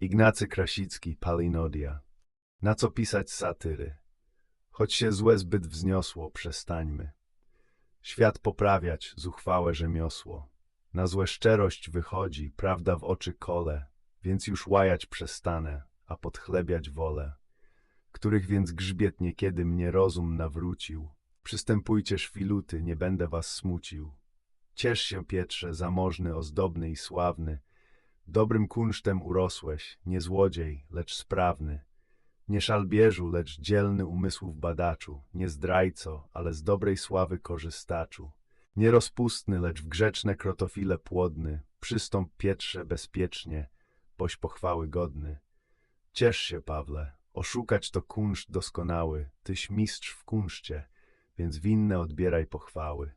Ignacy Krasicki, Palinodia. Na co pisać satyry? Choć się złe zbyt wzniosło, przestańmy. Świat poprawiać, zuchwałe rzemiosło. Na złe szczerość wychodzi, prawda w oczy kole, więc już łajać przestanę, a podchlebiać wolę. Których więc grzbiet niekiedy mnie rozum nawrócił. Przystępujcie szwiluty, nie będę was smucił. Ciesz się, Pietrze, zamożny, ozdobny i sławny. Dobrym kunsztem urosłeś, nie złodziej, lecz sprawny. Nie szalbierzu, lecz dzielny umysłów badaczu, nie zdrajco, ale z dobrej sławy korzystaczu. Nie rozpustny, lecz w grzeczne krotofile płodny, przystąp Pietrze bezpiecznie, boś pochwały godny. Ciesz się, Pawle, oszukać to kunszt doskonały, tyś mistrz w kunszcie, więc winne odbieraj pochwały.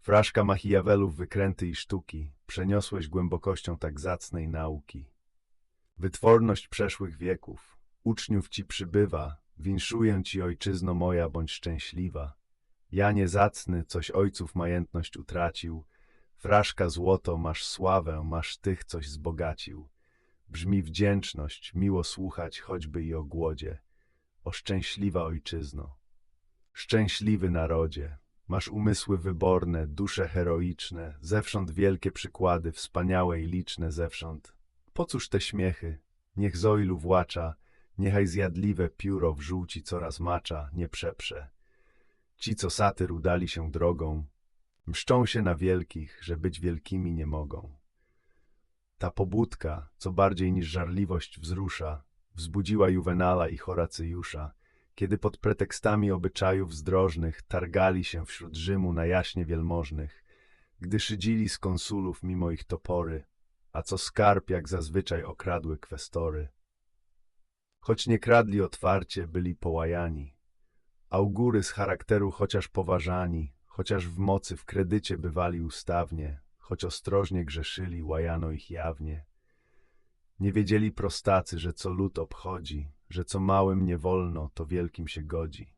Fraszka Machiawelów wykręty i sztuki, przeniosłeś głębokością tak zacnej nauki. Wytworność przeszłych wieków, uczniów ci przybywa, winszuję ci ojczyzno moja, bądź szczęśliwa. Ja niezacny, coś ojców majętność utracił, fraszka złoto, masz sławę, masz tych, coś zbogacił. Brzmi wdzięczność, miło słuchać choćby i o głodzie. O szczęśliwa ojczyzno. Szczęśliwy narodzie, masz umysły wyborne, dusze heroiczne, zewsząd wielkie przykłady, wspaniałe i liczne zewsząd. Po cóż te śmiechy? Niech Zoilu włacza, niechaj zjadliwe pióro wrzuci coraz macza, nie przeprze. Ci, co satyr udali się drogą, mszczą się na wielkich, że być wielkimi nie mogą. Ta pobudka, co bardziej niż żarliwość wzrusza, wzbudziła Juvenala i Horacyjusza, kiedy pod pretekstami obyczajów zdrożnych targali się wśród Rzymu na jaśnie wielmożnych, gdy szydzili z konsulów mimo ich topory, a co skarb jak zazwyczaj okradły kwestory. Choć nie kradli otwarcie, byli połajani. Augury z charakteru chociaż poważani, chociaż w mocy w kredycie bywali ustawnie, choć ostrożnie grzeszyli, łajano ich jawnie. Nie wiedzieli prostacy, że co lud obchodzi, że co małym nie wolno, to wielkim się godzi.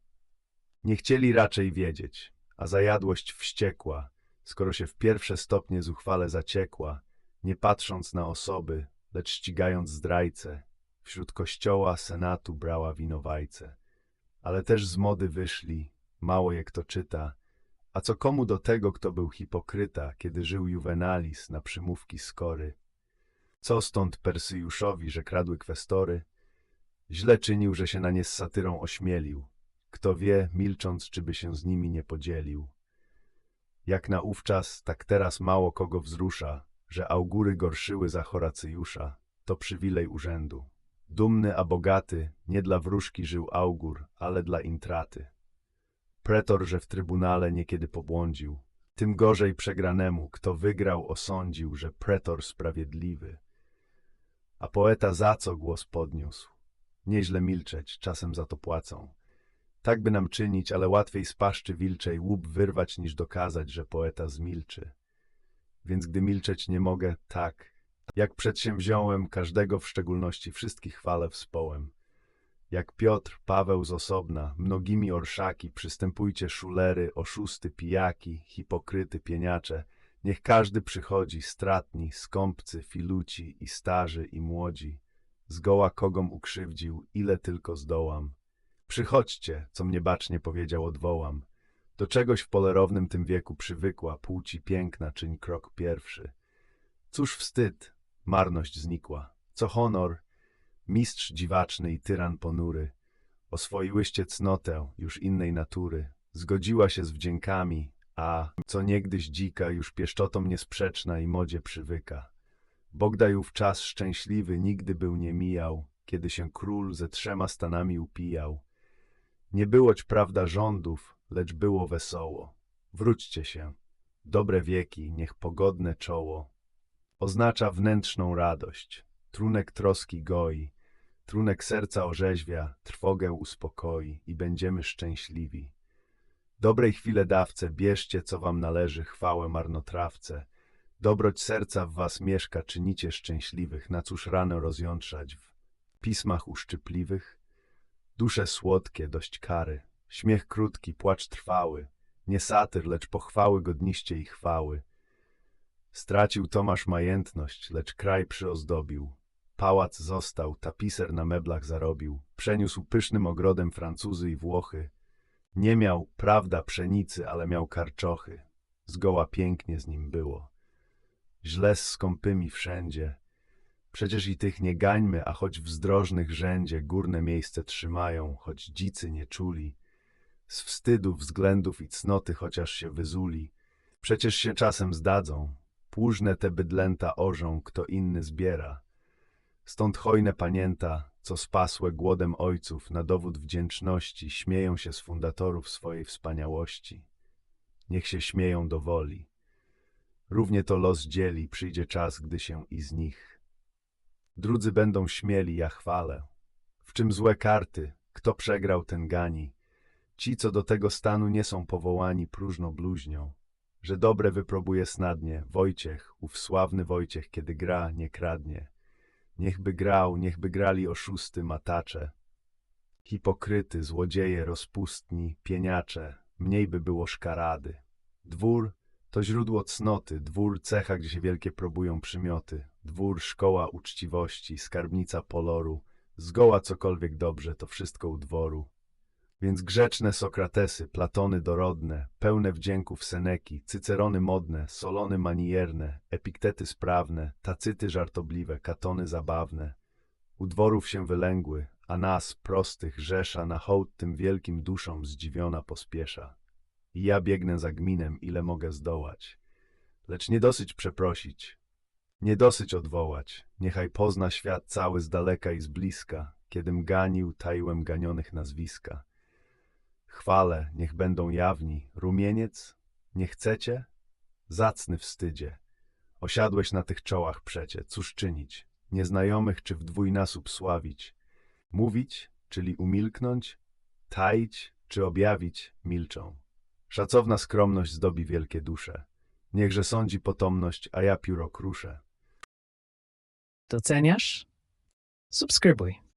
Nie chcieli raczej wiedzieć, a zajadłość wściekła, skoro się w pierwsze stopnie zuchwale zaciekła, nie patrząc na osoby, lecz ścigając zdrajcę, wśród kościoła senatu brała winowajce. Ale też z mody wyszli, mało je kto czyta, a co komu do tego, kto był hipokryta, kiedy żył Juvenalis na przymówki skory. Co stąd Persyjuszowi, że kradły kwestory? Źle czynił, że się na nie z satyrą ośmielił. Kto wie, milcząc, czy by się z nimi nie podzielił. Jak naówczas, tak teraz mało kogo wzrusza, że augury gorszyły za Horacyjusza. To przywilej urzędu. Dumny a bogaty, nie dla wróżki żył augur, ale dla intraty. Pretor, że w trybunale niekiedy pobłądził. Tym gorzej przegranemu, kto wygrał, osądził, że pretor sprawiedliwy. A poeta za co głos podniósł? Nieźle milczeć, czasem za to płacą. Tak by nam czynić, ale łatwiej z paszczy wilczej łup wyrwać, niż dokazać, że poeta zmilczy. Więc gdy milczeć nie mogę, tak, jak przedsięwziąłem, każdego w szczególności wszystkich chwalę wspołem. Jak Piotr, Paweł z osobna, mnogimi orszaki, przystępujcie szulery, oszusty, pijaki, hipokryty, pieniacze. Niech każdy przychodzi, stratni, skąpcy, filuci i starzy i młodzi. Zgoła kogom ukrzywdził, ile tylko zdołam. Przychodźcie, co mnie bacznie powiedział, odwołam. Do czegoś w polerownym tym wieku przywykła, płci piękna, czyń krok pierwszy. Cóż wstyd, marność znikła. Co honor, mistrz dziwaczny i tyran ponury. Oswoiłyście cnotę już innej natury. Zgodziła się z wdziękami, a co niegdyś dzika, już pieszczotom niesprzeczna i modzie przywyka. Bogdajów czas szczęśliwy nigdy był nie mijał, kiedy się król ze trzema stanami upijał. Nie byłoć prawda rządów, lecz było wesoło. Wróćcie się. Dobre wieki, niech pogodne czoło. Oznacza wnętrzną radość. Trunek troski goi. Trunek serca orzeźwia, trwogę uspokoi i będziemy szczęśliwi. Dobrej chwile dawce, bierzcie, co wam należy, chwałę marnotrawce. Dobroć serca w was mieszka, czynicie szczęśliwych, na cóż ranę rozjątrzać w pismach uszczypliwych? Dusze słodkie, dość kary, śmiech krótki, płacz trwały, nie satyr, lecz pochwały godniście i chwały. Stracił Tomasz majętność, lecz kraj przyozdobił. pałac został, tapiser na meblach zarobił, przeniósł pysznym ogrodem Francuzy i Włochy. Nie miał, prawda, pszenicy, ale miał karczochy. Zgoła pięknie z nim było. Źle z skąpymi wszędzie. Przecież i tych nie gańmy, a choć w zdrożnych rzędzie górne miejsce trzymają, choć dzicy nie czuli. Z wstydu, względów i cnoty chociaż się wyzuli. Przecież się czasem zdadzą. Płużne te bydlęta orzą, kto inny zbiera. Stąd hojne panięta, co spasłe głodem ojców, na dowód wdzięczności, śmieją się z fundatorów swojej wspaniałości. Niech się śmieją do woli. Równie to los dzieli, przyjdzie czas, gdy się i z nich. Drudzy będą śmieli, ja chwalę. W czym złe karty, kto przegrał, ten gani. Ci, co do tego stanu nie są powołani, próżno bluźnią. Że dobre wyprobuje snadnie, Wojciech, ów sławny Wojciech, kiedy gra, nie kradnie. Niechby grał, niechby grali oszusty, matacze. Hipokryty, złodzieje, rozpustni, pieniacze, mniej by było szkarady. Dwór to źródło cnoty, dwór cecha, gdzie się wielkie probują przymioty, dwór szkoła uczciwości, skarbnica poloru, zgoła cokolwiek dobrze, to wszystko u dworu. Więc grzeczne Sokratesy, Platony dorodne, pełne wdzięków Seneki, Cycerony modne, Solony manierne, Epiktety sprawne, Tacyty żartobliwe, Katony zabawne, u dworów się wylęgły, a nas, prostych, rzesza, na hołd tym wielkim duszom zdziwiona pospiesza. Ja biegnę za gminem, ile mogę zdołać. Lecz nie dosyć przeprosić, nie dosyć odwołać. Niechaj pozna świat cały z daleka i z bliska, kiedym ganił, taiłem ganionych nazwiska. Chwale, niech będą jawni, rumieniec, nie chcecie? Zacny wstydzie. Osiadłeś na tych czołach przecie, cóż czynić? Nieznajomych czy w dwójnasób sławić? Mówić, czyli umilknąć? Taić, czy objawić, milczą. Szacowna skromność zdobi wielkie dusze. Niechże sądzi potomność, a ja pióro kruszę. Doceniasz? Subskrybuj.